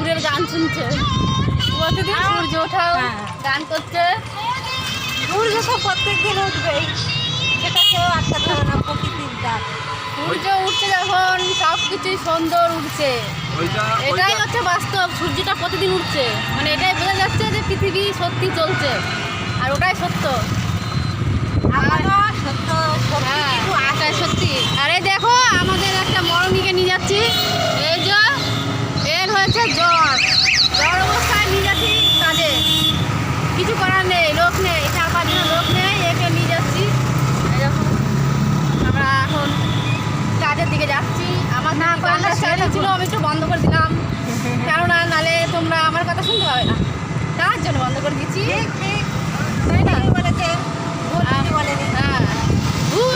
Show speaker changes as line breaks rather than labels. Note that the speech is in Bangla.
ঠাকুরের গান শুনছে। প্রতিদিন সূর্য ওঠাও
হ্যাঁ।
গান করছে।
সূর্য তো প্রত্যেক দিন উঠবেই। সেটা কেউ আটকাতে হবে না প্রকৃতির ডাক
সূর্য উঠছে যখন সব কিছুই সুন্দর উঠছে। এটাই হচ্ছে বাস্তব সূর্যটা প্রতিদিন উঠছে। মানে এটাই বোঝা যাচ্ছে যে পৃথিবী সত্যি চলছে। আর ওটাই সত্য।
সত্য সত্যি
হ্যাঁ সত্যি। আরে দেখো আমাদের একটা মরমিকে নিয়ে যাচ্ছি। দিকে যাচ্ছি। আমার না গানটা ছেড়ে ছিল আমি একটু বন্ধ করে দিলাম। কেননা নালে তোমরা আমার কথা শুনতে পাবে না। তার জন্য বন্ধ করে দিচ্ছি।
ঠিক ঠিক
তাই না?
বলেছে? ভুল বলেনি?
হ্যাঁ। ভুল